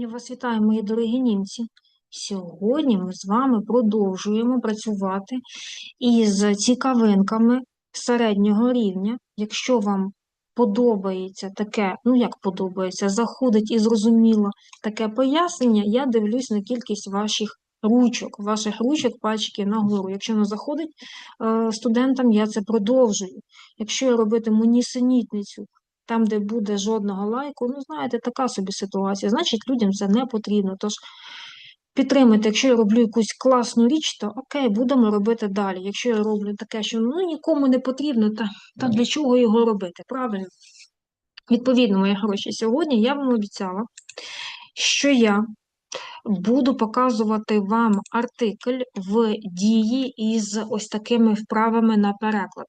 Я вас вітаю, мої дорогі німці. Сьогодні ми з вами продовжуємо працювати із цікавинками середнього рівня. Якщо вам подобається таке, ну як подобається, заходить і зрозуміло таке пояснення, я дивлюсь на кількість ваших ручок, ваших ручок, пальчиків нагору. Якщо не заходить е, студентам, я це продовжую. Якщо я робитиму нісенітницю, там, де буде жодного лайку, ну, знаєте, така собі ситуація. Значить, людям це не потрібно. Тож підтримайте, якщо я роблю якусь класну річ, то окей, будемо робити далі. Якщо я роблю таке, що ну, нікому не потрібно, та, та для чого його робити? Правильно? Відповідно, мої гроші, сьогодні я вам обіцяла, що я буду показувати вам артикль в дії із ось такими вправами на переклад.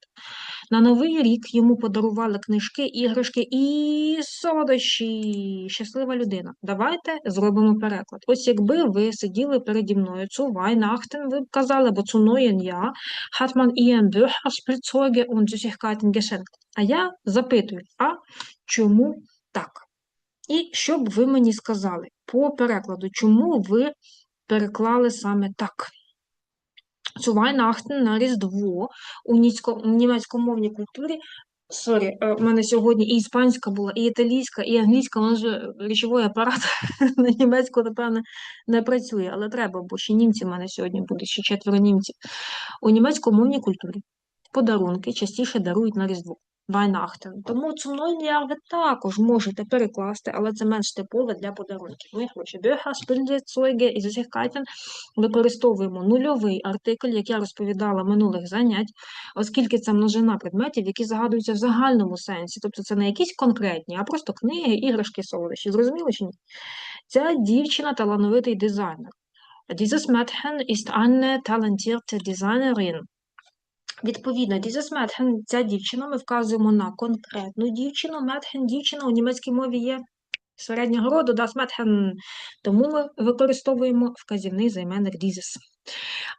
На Новий рік йому подарували книжки, іграшки і солодощі. Щаслива людина. Давайте зробимо переклад. Ось якби ви сиділи переді мною, цу Weihnachten, ви б казали, бо цу neuen Jahr hat man ihren Bücher, Spielzeuge und Süßigkeiten. А я запитую, а чому так? І що б ви мені сказали по перекладу, чому ви переклали саме так? Zu Weihnachten на Різдво у ніцько- німецькомовній культурі. Сорі, е, в мене сьогодні і іспанська була, і італійська, і англійська, вона ж речовий апарат на німецьку, напевно, не працює, але треба, бо ще німці в мене сьогодні будуть, ще четверо німців. У німецькомовній культурі подарунки частіше дарують на Різдво. Weihnachten. Тому цунольні ви також можете перекласти, але це менш типове для подарунків. Ми гроші. Bücher, Spielzeuge і Süßigkeiten використовуємо нульовий артикль, як я розповідала минулих занять, оскільки це множина предметів, які загадуються в загальному сенсі. Тобто це не якісь конкретні, а просто книги, іграшки, солодощі. Зрозуміло чи ні? Ця дівчина талановитий дизайнер. Dieses Mädchen ist eine talentierte Designerin. Відповідно, dieses Mädchen, ця дівчина, ми вказуємо на конкретну дівчину. Mädchen, дівчина у німецькій мові є середнього роду, das Mädchen. Тому ми використовуємо вказівний займенник dieses.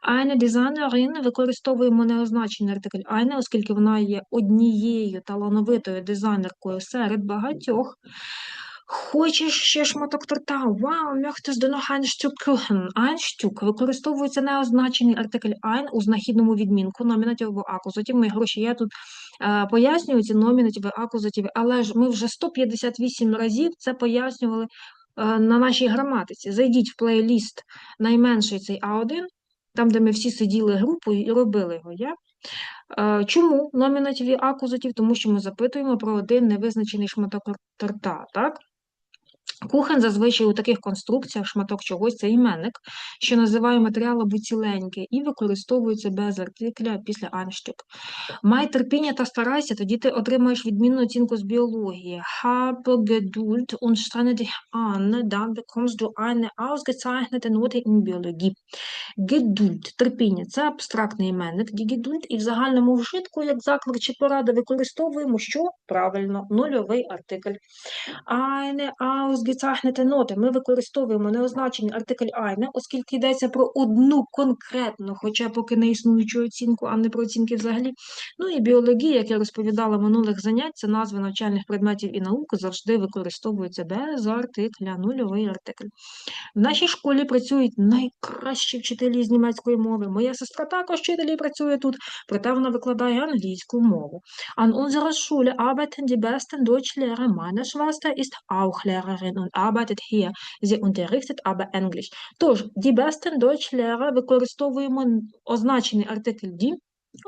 Eine Designerin використовуємо неозначений артикль eine, оскільки вона є однією талановитою дизайнеркою серед багатьох. Хочеш ще шматок торта? Вау, möchtest du noch ein Stück Kuchen? Ein Stück. Використовується неозначений артикль ein у знахідному відмінку номінативу акузатів. Мої гроші я тут е, пояснюю ці номінативи акузатів, але ж ми вже 158 разів це пояснювали е, на нашій граматиці. Зайдіть в плейліст найменший цей А1, там, де ми всі сиділи групою і робили його. Я. Е, Чому номінативі акузатів? Тому що ми запитуємо про один невизначений шматок торта, так? Кухен зазвичай у таких конструкціях шматок чогось це іменник, що називає матеріал або ціленьке, і використовується без артикля після анштюк. Май терпіння та старайся, тоді ти отримаєш відмінну оцінку з біології. Habe Geduld und strenge dich an, dann bekommst du eine ausgezeichnete Note in Biologie. Geduld, терпіння – це абстрактний іменник, Geduld, і в загальному вжитку, як заклик чи порада, використовуємо, що правильно, нульовий артикль. Eine ausgezeichnete Note. Ми використовуємо неозначений артикль eine, оскільки йдеться про одну конкретну, хоча поки не існуючу оцінку, а не про оцінки взагалі. Ну і біологія, як я розповідала минулих занять, це назви навчальних предметів і наук завжди використовуються без артикля, нульовий артикль. В нашій школі працюють найкращі вчителі з німецької мови. Моя сестра також вчителі працює тут, проте вона викладає англійську мову. An unserer Schule arbeiten die besten Deutschlehrer. Meine Schwester ist auch Lehrerin und arbeitet hier. Sie unterrichtet aber Englisch. Тож, die besten Deutschlehrer використовуємо означений артикль die,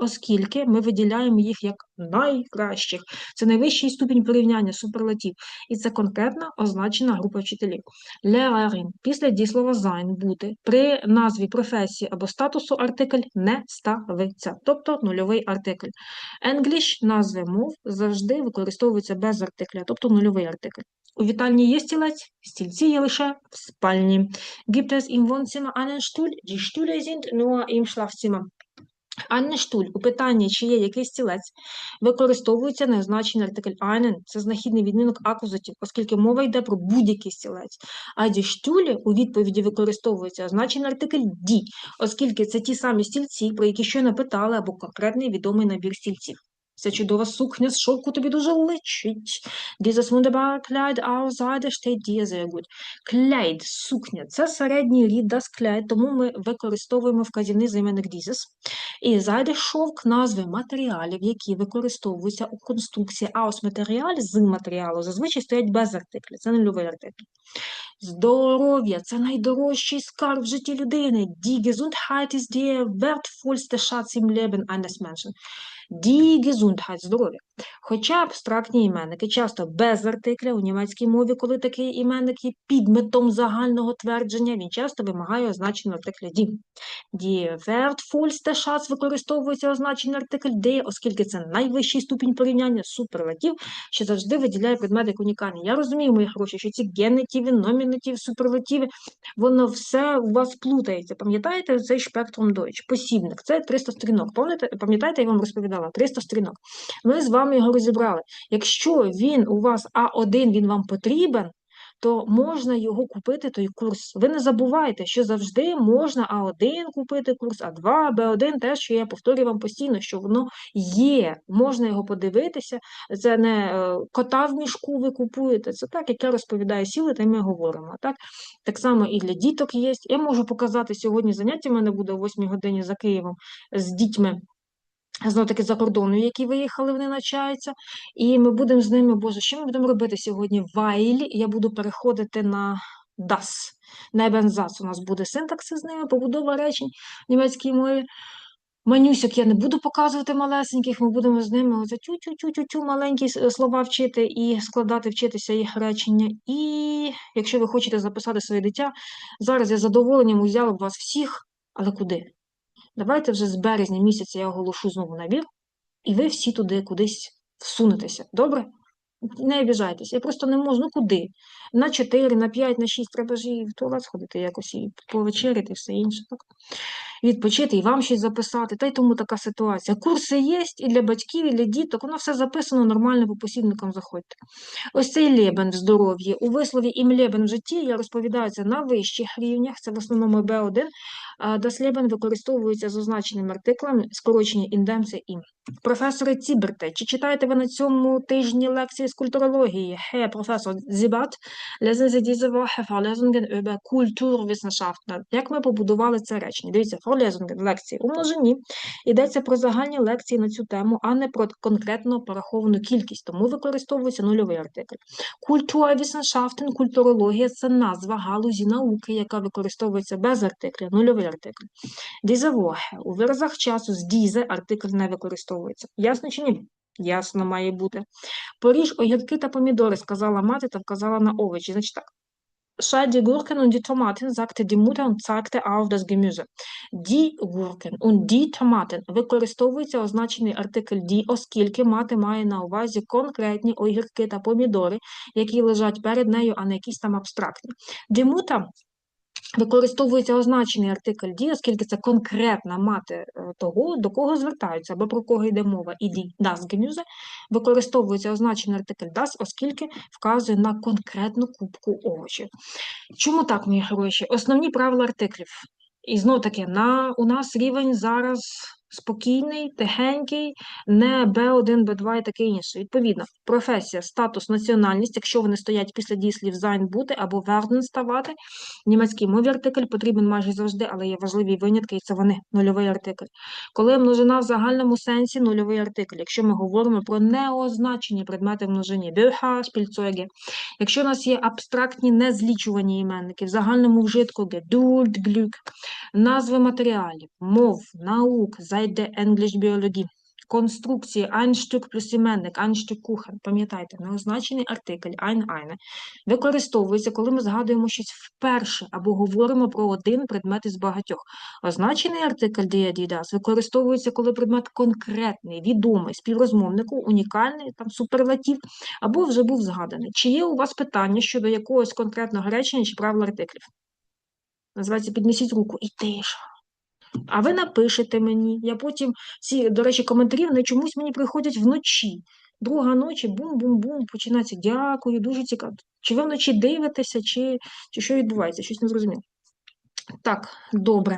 оскільки ми виділяємо їх як найкращих. Це найвищий ступінь порівняння, суперлатив. І це конкретно означена група вчителів. Lehrerin. Після дієслова sein бути при назві професії або статусу артикль не ставиться, тобто нульовий артикль. English, назви мов, завжди використовуються без артикля, тобто нульовий артикль. У вітальні є стілець, стільці є лише в спальні. Gibt es im Wohnzimmer einen Stuhl? Die Stühle sind nur im Schlafzimmer. Анне штуль у питанні, чи є якийсь стілець, використовується неозначений артикль einen, це знахідний відмінок акузатів, оскільки мова йде про будь-який стілець. А ді штулі у відповіді використовується означений артикль ді, оскільки це ті самі стільці, про які щойно питали, або конкретний відомий набір стільців. Ця чудова сукня з шовку тобі дуже личить. Dieses wunderbare Kleid aus Seide steht dir sehr gut. Kleid, сукня, це середній рід das Kleid, тому ми використовуємо вказівний займенник dieses. І зайде шовк назви матеріалів, які використовуються у конструкції aus матеріаль з матеріалу, зазвичай стоять без артиклю, це нульовий артикль. Здоров'я це найдорожчий скарб в житті людини. Die Gesundheit ist der wertvollste Schatz im Leben eines Menschen. Die Gesundheit. Хоча абстрактні іменники часто без артикля у німецькій мові, коли такий іменник є підметом загального твердження, він часто вимагає означення артикля die. Die wertvollste використовується означений артикль der, оскільки це найвищий ступінь порівняння, суперлатив, що завжди виділяє предмет як унікальний. Я розумію, мої гроші, що ці генетиви, номінативи, суперлативи, воно все у вас плутається. Пам'ятаєте цей шпектрум Deutsch? Посібник, це 300 сторінок. Пам'ятаєте, я вам розповідала, 300 сторінок. Ми з вами його розібрали. Якщо він у вас А1, він вам потрібен, то можна його купити, той курс. Ви не забувайте, що завжди можна А1 купити курс, А2, Б1, те, що я повторюю вам постійно, що воно є, можна його подивитися. Це не е, кота в мішку ви купуєте, це так, як я розповідаю сіли, та ми говоримо. Так так само і для діток є. Я можу показати сьогодні заняття, в мене буде о 8 годині за Києвом з дітьми знов таки за кордону, які виїхали, вони навчаються. І ми будемо з ними, Боже, що ми будемо робити сьогодні? Вайлі, я буду переходити на das. Небензац у нас буде синтаксис з ними, побудова речень в німецькій мові. Я не буду показувати малесеньких, ми будемо з ними тю-тю-тю-тю-тю маленькі слова вчити і складати, вчитися їх речення. І якщо ви хочете записати своє дитя, зараз я задоволенням взяла б вас всіх, але куди? Давайте вже з березня місяця я оголошу знову набір, і ви всі туди кудись всунетеся. Добре? Не обіжайтеся. Я просто не можу. Ну куди? На 4, на 5, на 6 треба ж і в туалет сходити якось, і повечеряти, все інше. Так? Відпочити і вам щось записати. Та й тому така ситуація. Курси є і для батьків, і для діток. Воно все записано нормально по посібникам заходьте. Ось цей лебен в здоров'ї. У вислові ім лебен в житті я розповідаю це на вищих рівнях, це в основному Б1. Das Leben використовується з означеним артиклами, скорочення індемце ім. Професоре Ціберте, чи читаєте ви на цьому тижні лекції з культурології? Herr професор Зібат, lesen Sie diese Woche über Kulturwissenschaften. Як ми побудували це речення? Дивіться, Vorlesungen, лекції у множині. Йдеться про загальні лекції на цю тему, а не про конкретно пораховану кількість, тому використовується нульовий артикль. Kulturwissenschaften, культурологія це назва галузі науки, яка використовується без артикля, нульовий артикль. Diese. У виразах часу з diese артикль не використовується. Ясно чи ні? Ясно має бути. Поріж огірки та помідори, сказала мати та вказала на овочі. Значить так. Schneid die und die Tomaten, sagte die Mutter und zeigte auf das Gemüse. Die Gurken und die Tomaten використовується означений артикль die, оскільки мати має на увазі конкретні огірки та помідори, які лежать перед нею, а не якісь там абстрактні. Die Mutter Використовується означений артикль «ді», оскільки це конкретна мати е, того, до кого звертаються, або про кого йде мова, і «ді» das Gemüse, використовується означений артикль das, оскільки вказує на конкретну кубку овочів. Чому так, мої гроші? Основні правила артиклів. І знов таки, на, у нас рівень зараз спокійний, тихенький, не Б1, Б2 і таке інше. Відповідно, професія, статус, національність, якщо вони стоять після дієслів sein бути або werden ставати. В німецькій мові артикль потрібен майже завжди, але є важливі винятки, і це вони нульовий артикль. Коли множина в загальному сенсі нульовий артикль, якщо ми говоримо про неозначені предмети множині, Bücher, Spielzeuge. Якщо у нас є абстрактні незлічувані іменники, в загальному вжитку Geduld, Glück, назви матеріалів, мов, наук, зайде English біології. Конструкції ein Stück плюс іменник, ein Stück Kuchen. Пам'ятайте, неозначений артикль ein eine використовується, коли ми згадуємо щось вперше або говоримо про один предмет із багатьох. Означений артикль die, die, das використовується, коли предмет конкретний, відомий, співрозмовнику, унікальний, там суперлатив, або вже був згаданий. Чи є у вас питання щодо якогось конкретного речення чи правил артиклів? Називається піднесіть руку і тиша. А ви напишете мені. Я потім ці, до речі, коментарі вони чомусь мені приходять вночі. Друга ночі, бум-бум-бум, починається. Дякую, дуже цікаво. Чи ви вночі дивитеся, чи, чи що відбувається? Щось не зрозуміло. Так, добре.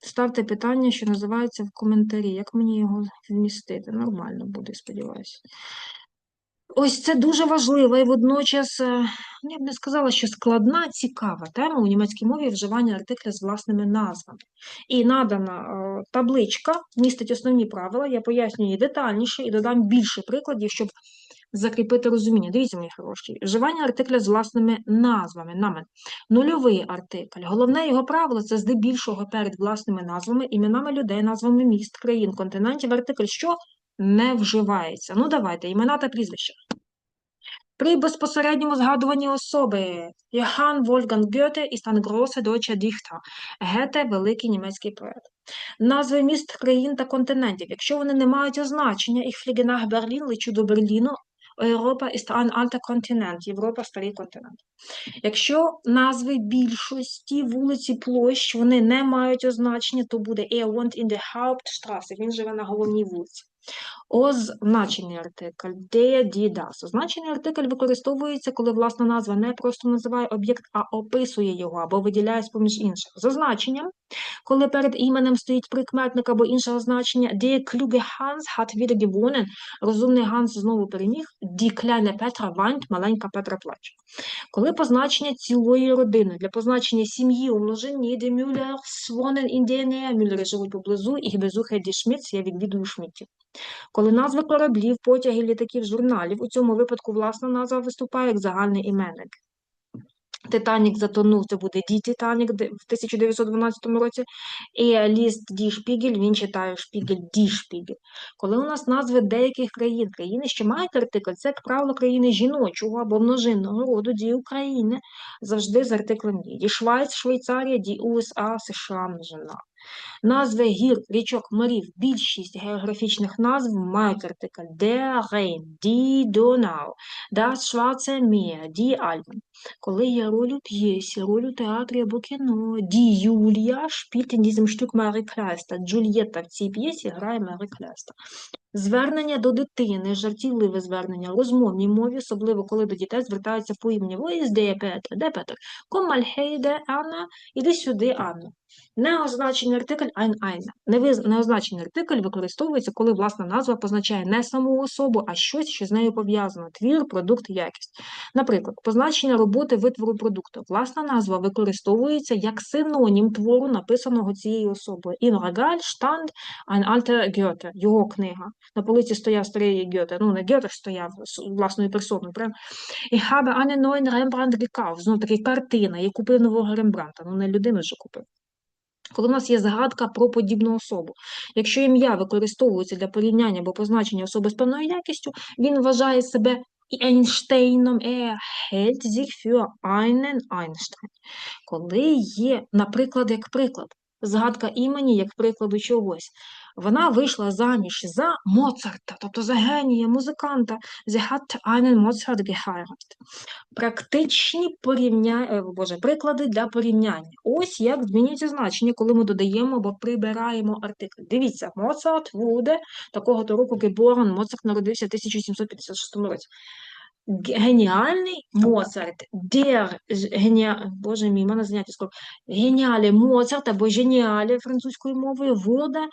Ставте питання, що називається в коментарі. Як мені його вмістити? Нормально буде, сподіваюся. Ось це дуже важлива і водночас, е, ну, я б не сказала, що складна, цікава тема у німецькій мові вживання артикля з власними назвами. І надана е, табличка містить основні правила, я пояснюю її детальніше і додам більше прикладів, щоб закріпити розуміння. Дивіться, мої хороші, вживання артикля з власними назвами. Намен. Нульовий артикль. Головне його правило це здебільшого перед власними назвами, іменами людей, назвами міст, країн, континентів. Артикль що не вживається. Ну, давайте, імена та прізвища. При безпосередньому згадуванні особи Wolfgang Goethe ist ein großer deutscher Dichter. Гете – великий німецький поет. Назви міст, країн та континентів. Якщо вони не мають означення, їх nach Berlin, лечу до Берліну, ist ein alter Kontinent, Європа – старий континент. Якщо назви більшості вулиці, площ, вони не мають означення, то буде er wohnt in він живе на головній вулиці. Означений артикль, де, ді. Означений артикль використовується, коли власна назва не просто називає об'єкт, а описує його або виділяє з-поміж інших. З означенням, коли перед іменем стоїть прикметник або інше означення, де клюге Hans hat wieder gewonnen, розумний Ганс знову переміг, die kleine Petra weint, маленька Петра плаче. Коли позначення цілої родини, для позначення сім'ї у множині, де Müllers wohnen in der Nähe, Мюллери живуть поблизу, і besuche die Schmitz, я відвідую Шмітів. Коли назви кораблів, потягів, літаків, журналів, у цьому випадку власна назва виступає як загальний іменник. Титанік затонув, це буде Ді Титанік в 1912 році, і ліст Ді Шпігель, він читає Шпігель Ді Шпігель. Коли у нас назви деяких країн, країни, що мають артикль, це, як правило, країни жіночого або множинного роду, Ді України, завжди з артиклем Ді. Ді Швайц, Швейцарія, Ді USA, США, множина. Назви гір, річок, морів, більшість географічних назв мають артикль Der Rhein, die Donau, das Schwarze Meer, die Alpen. Коли є роль у п'єсі, роль у театрі або кіно, Ді Юлія spielt in diesem Stück Маrie Клейста. Джульєтта в цій п'єсі грає Маrie Клейста. Звернення до дитини, жартівливе звернення, в розмовній мові, особливо коли до дітей звертаються по імені. Peter? Де Петр? Komm mal her, де Анна? Іди сюди, Анна. Неозначений артикль ein eine. Неозначений артикль використовується, коли власна назва позначає не саму особу, а щось, що з нею пов'язано. Твір, продукт, якість. Наприклад, позначення роботи витвору продукту. Власна назва використовується як синонім твору, написаного цією особою. In Regal stand ein alter Goethe, його книга. На полиці стояв старий Гьоте. Ну, не Гьоте стояв власною персоною, правильно? Ich habe einen neuen Rembrandt gekauft. Знов таки картина. Я купив нового Рембранта. Ну, не людину ж купив. Коли в нас є згадка про подібну особу, якщо ім'я використовується для порівняння або позначення особи з певною якістю, він вважає себе Ейнштейном er Einstein. Коли є, наприклад, як приклад, згадка імені як прикладу чогось, вона вийшла заміж за Моцарта, тобто за генія, музиканта, sie hat einen Mozart geheiratet. Практичні порівня... е, Боже, приклади для порівняння. Ось як змінюється значення, коли ми додаємо або прибираємо артикль. Дивіться, Моцарт буде такого-то року geboren, Моцарт народився в 1756 році. Геніальний Моцарт, дер геніа... Боже мій, мене заняття скоро. Геніалі Моцарт або геніалі французькою мовою вода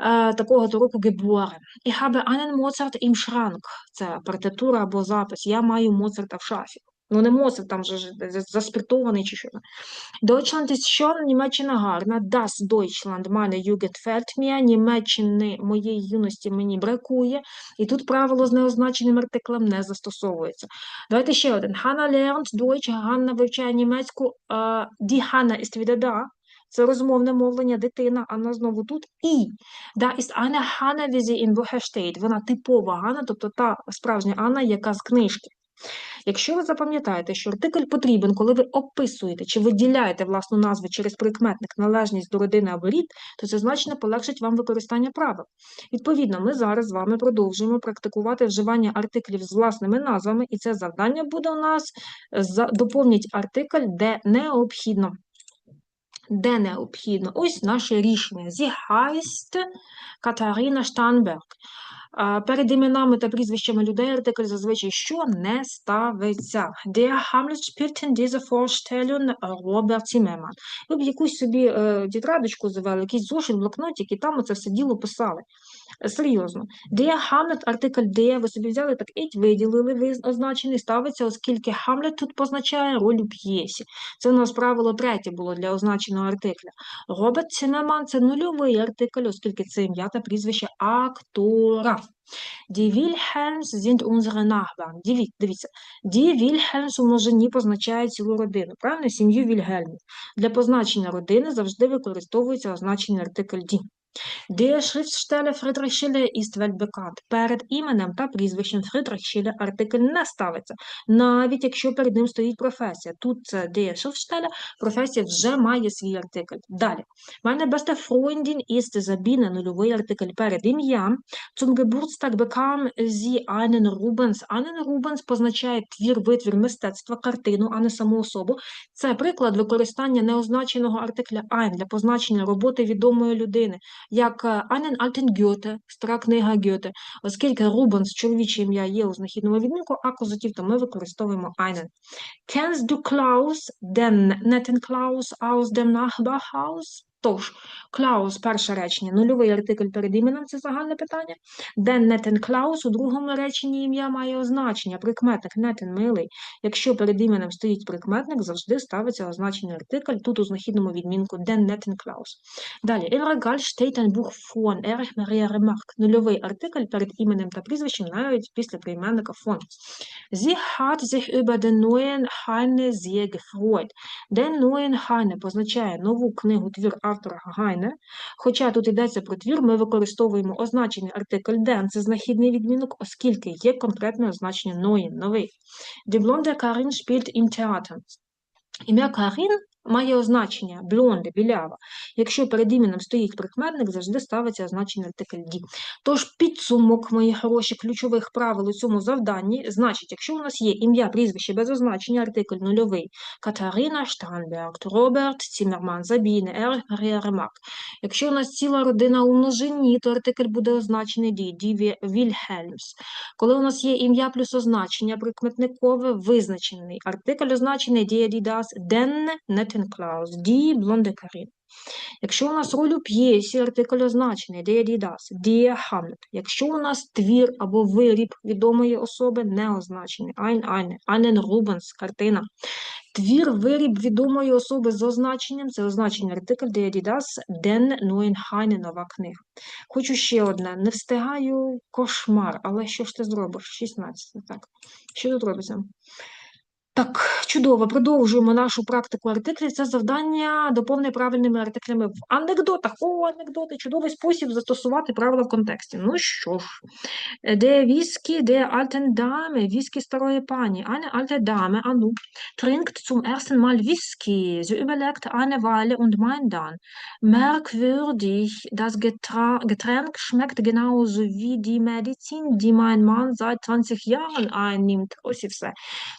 е, такого-то року гебуаре. І хабе анен Моцарт ім шранк. Це партитура або запис. Я маю Моцарта в шафі. Ну, не Моцарт, там же заспиртований чи що. Deutschland ist schon, Німеччина гарна. Das Deutschland, meine Jugend fällt mir. Німеччини моєї юності мені бракує. І тут правило з неозначеним артиклем не застосовується. Давайте ще один. Hanna lernt Deutsch. Ганна вивчає німецьку. Е, Die Hanna ist wieder da. Це розмовне мовлення, дитина, Анна знову тут. І da ist eine Hanna, wie sie in Buche. Вона типова Ганна, тобто та справжня Анна, яка з книжки. Якщо ви запам'ятаєте, що артикль потрібен, коли ви описуєте чи виділяєте власну назву через прикметник належність до родини або рід, то це значно полегшить вам використання правил. Відповідно, ми зараз з вами продовжуємо практикувати вживання артиклів з власними назвами, і це завдання буде у нас за- доповніть артикль, де необхідно. Де необхідно. Ось наше рішення. Sie heißt Катарина Штанберг. Перед іменами та прізвищами людей артикль зазвичай що не ставиться. Der Hamlet spielt in dieser Vorstellung Robert Zimmermann. Ви б якусь собі е, тетрадочку завели, якийсь зошит, блокнотик, і там оце все діло писали. Серйозно. Der Hamlet, артикль де, ви собі взяли так і виділили, виз- означений, ставиться, оскільки Hamlet тут позначає роль у п'єсі. Це у нас правило третє було для означеного артикля. Роберт Цимерман – це нульовий артикль, оскільки це ім'я та прізвище актора. Die Wilhelms sind unsere Nachbarn. Диві- Дивіться, die Wilhelms у множині позначає цілу родину, правильно? Сім'ю Вільгельмів. Для позначення родини завжди використовується означений артикль die. Der Schriftsteller Friedrich Schiller ist weltbekannt. Перед іменем та прізвищем Friedrich Schiller артикль не ставиться, навіть якщо перед ним стоїть професія. Тут це der Schriftsteller, професія вже має свій артикль. Далі. Meine beste Freundin ist Sabine, нульовий артикль перед ім'ям. Zum Geburtstag bekam sie einen Rubens. Einen Rubens позначає твір, витвір мистецтва, картину, а не саму особу. Це приклад використання неозначеного артикля ein для позначення роботи відомої людини як Анен Альтен Гьоте, стара книга Гьоте. Оскільки Рубенс, чоловіче ім'я, є у знахідному відмінку, а козатів, то ми використовуємо einen. Kennst du Klaus, den netten Klaus aus dem Nachbarhaus? Тож, Клаус, перше речення, нульовий артикль перед іменем – це загальне питання. Den netten Klaus у другому реченні ім'я має означення, прикметник netten – милий. Якщо перед іменем стоїть прикметник, завжди ставиться означений артикль, тут у знахідному відмінку den netten Klaus. Далі, steht ein Buch von Erich Maria Remarque. Нульовий артикль перед іменем та прізвищем навіть після прийменника von. Sie hat sich über den neuen Heine sehr gefreut. Den neuen Heine позначає нову книгу твір автора Гайне. Хоча тут йдеться про твір, ми використовуємо означений артикль ден, це знахідний відмінок, оскільки є конкретне означення ноїн, новий. Die blonde Karin spielt im Theater. Ім'я Карін має означення блонде, білява. Якщо перед іменем стоїть прикметник, завжди ставиться означення артикль «ді». Тож підсумок, мої хороші, ключових правил у цьому завданні, значить, якщо у нас є ім'я, прізвище без означення, артикль нульовий, Катарина Штанберг, Роберт Цімерман, Забіне, Ерх Марія Ремарк. Якщо у нас ціла родина у множині, то артикль буде означений «ді», «ді Ві- Вільхельмс. Коли у нас є ім'я плюс означення прикметникове, визначений артикль означений «die, die, das», «den», «netten Klaus», «die», «blonde Karin». Якщо у нас роль у п'єсі, артикль означений «der, die, das», «der Hamlet». Якщо у нас твір або виріб відомої особи, не означений «ein, eine», «einen Rubens», картина. Твір, виріб відомої особи з означенням, це означення артикль «der, die, das», «den», «neuen Heine», нова книга. Хочу ще одне. Не встигаю кошмар, але що ж ти зробиш? 16, так. Що тут робиться? Так, чудово, продовжуємо нашу практику артиклів. Це завдання доповни правильними артиклями в анекдотах. О, анекдоти, чудовий спосіб застосувати правила в контексті. Ну що ж, де віскі, де альтен даме, віскі старої пані, alte Dame, Anu, trinkt zum ersten Mal Whisky. Sie überlegt eine Weile und meint dann, merkwürdig, das Getränk schmeckt genauso wie die Medizin, die mein Mann seit 20 Jahren einnimmt. Ось і все.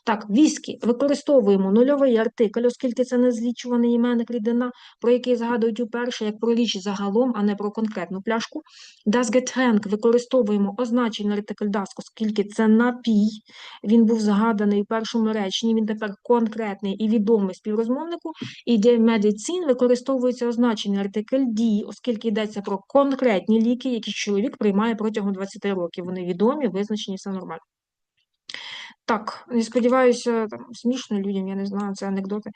Так, віскі використовуємо нульовий артикль, оскільки це незлічуваний іменник рідина, про який згадують уперше, як про річ загалом, а не про конкретну пляшку. Das Getränk використовуємо означений артикль das, оскільки це напій. Він був згаданий у першому реченні, він тепер конкретний і відомий співрозмовнику. І для медицин використовується означений артикль die, оскільки йдеться про конкретні ліки, які чоловік приймає протягом 20 років. Вони відомі, визначені, все нормально. Так, я сподіваюся, там, смішно людям, я не знаю, це анекдоти.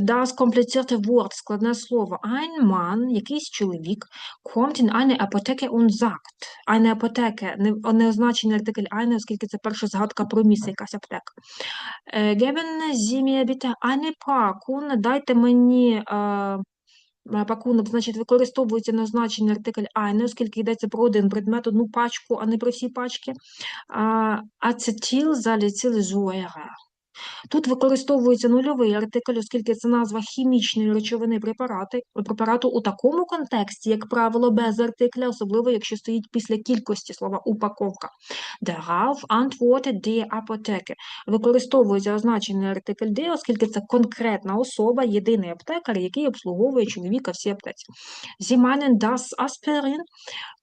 Das komplizierte Wort, складне слово. Ein Mann, якийсь чоловік, kommt in eine Apotheke und sagt. Eine Apotheke, не, не означений артикль eine, оскільки це перша згадка про місце, якась аптека. Е, Geben Sie mir bitte eine Packung, дайте мені е, пакунок, значить, використовується неозначений артикль eine, оскільки йдеться про один предмет, одну пачку, а не про всі пачки. Ацетил заліцилізуера. Тут використовується нульовий артикль, оскільки це назва хімічної речовини препарати, препарату у такому контексті, як правило, без артикля, особливо якщо стоїть після кількості слова упаковка. Darauf antwortet die Apotheke. Використовується означений артикль «die», оскільки це конкретна особа, єдиний аптекар, який обслуговує чоловіка всі аптеці. Sie das Aspirin?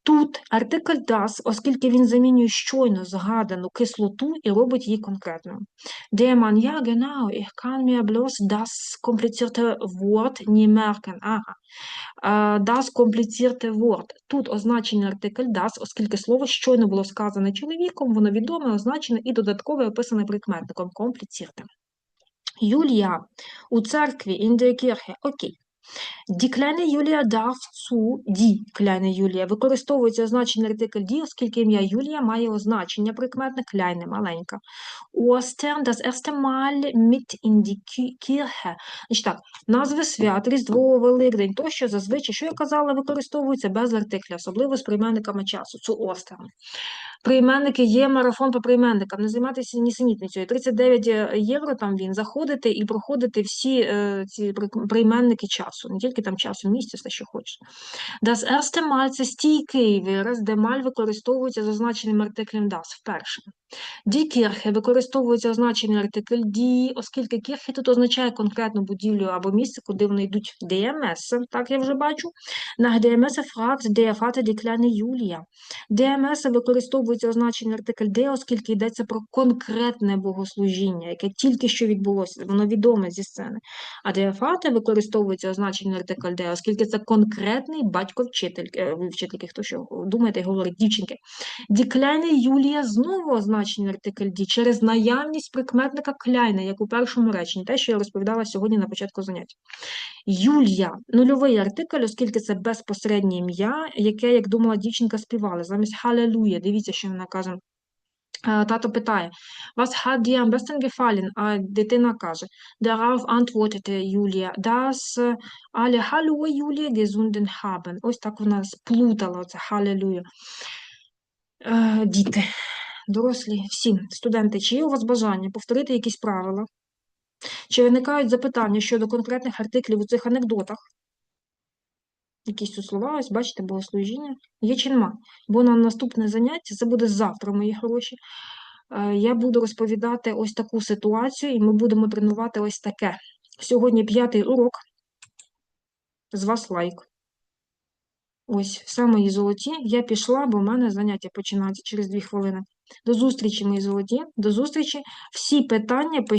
Тут артикль das, оскільки він замінює щойно згадану кислоту і робить її конкретною. Der Mann, ja genau, ich kann mir bloß das komplizierte Wort не merken. Ага. Das komplizierte Wort. Тут означений артикль das, оскільки слово щойно було сказане чоловіком, воно відоме, означене і додатково описане прикметником komplizierte. Юлія у церкві in der Kirche. Окей. Die kleine Julia darf zu die kleine Julia. Використовується означений артикль die, оскільки ім'я Юлія має означення прикметне kleine, маленька. Ostern das erste Mal mit in die Kirche. Значить так, назви свят, Різдво, Великдень, тощо зазвичай, що я казала, використовуються без артикля, особливо з прийменниками часу. Zu Ostern. Прийменники є марафон по прийменникам. Не займатися нісенітницею. 39 євро там він заходити і проходити всі е, ці прийменники часу, не тільки там часу, місця, все, що хочеш. Das erste Mal – це стійкий вираз, де маль використовується з означеним артиклем das вперше. Die Kirche використовується означений артикль die, оскільки кірхи тут означає конкретну будівлю або місце, куди вони йдуть. DMS, так я вже бачу. Nach DMS fragt der Vater die kleine Julia. DMS використовується означений артикль де, оскільки йдеться про конкретне богослужіння, яке тільки що відбулося, воно відоме зі сцени. А der Vater використовується означений артикль де, оскільки це конкретний батько вчительки, е, вчительки, хто що думаєте, говорить дівчинки. Kleine Юлія знову артикль ді через наявність прикметника кляйне, як у першому реченні, те, що я розповідала сьогодні на початку заняття. Юлія нульовий артикль, оскільки це безпосереднє ім'я, яке, як думала дівчинка, співала замість Халелуя. Дивіться, що вона каже. Е, Тато питає, was hat dir am besten gefallen? А дитина каже, darauf antwortete Julia, dass alle Hallo Julia gesunden haben. Ось так вона сплутала це Халелуя. Е, Діти, дорослі, всі студенти, чи є у вас бажання повторити якісь правила? Чи виникають запитання щодо конкретних артиклів у цих анекдотах? Якісь слова, ось бачите, богослужіння. Є чи нема? Бо на наступне заняття, це буде завтра, мої хороші. е, Я буду розповідати ось таку ситуацію, і ми будемо тренувати ось таке. Сьогодні п'ятий урок. З вас лайк. Ось, все мої золоті. Я пішла, бо в мене заняття починається через дві хвилини. До зустрічі, мої золоті. До зустрічі. Всі питання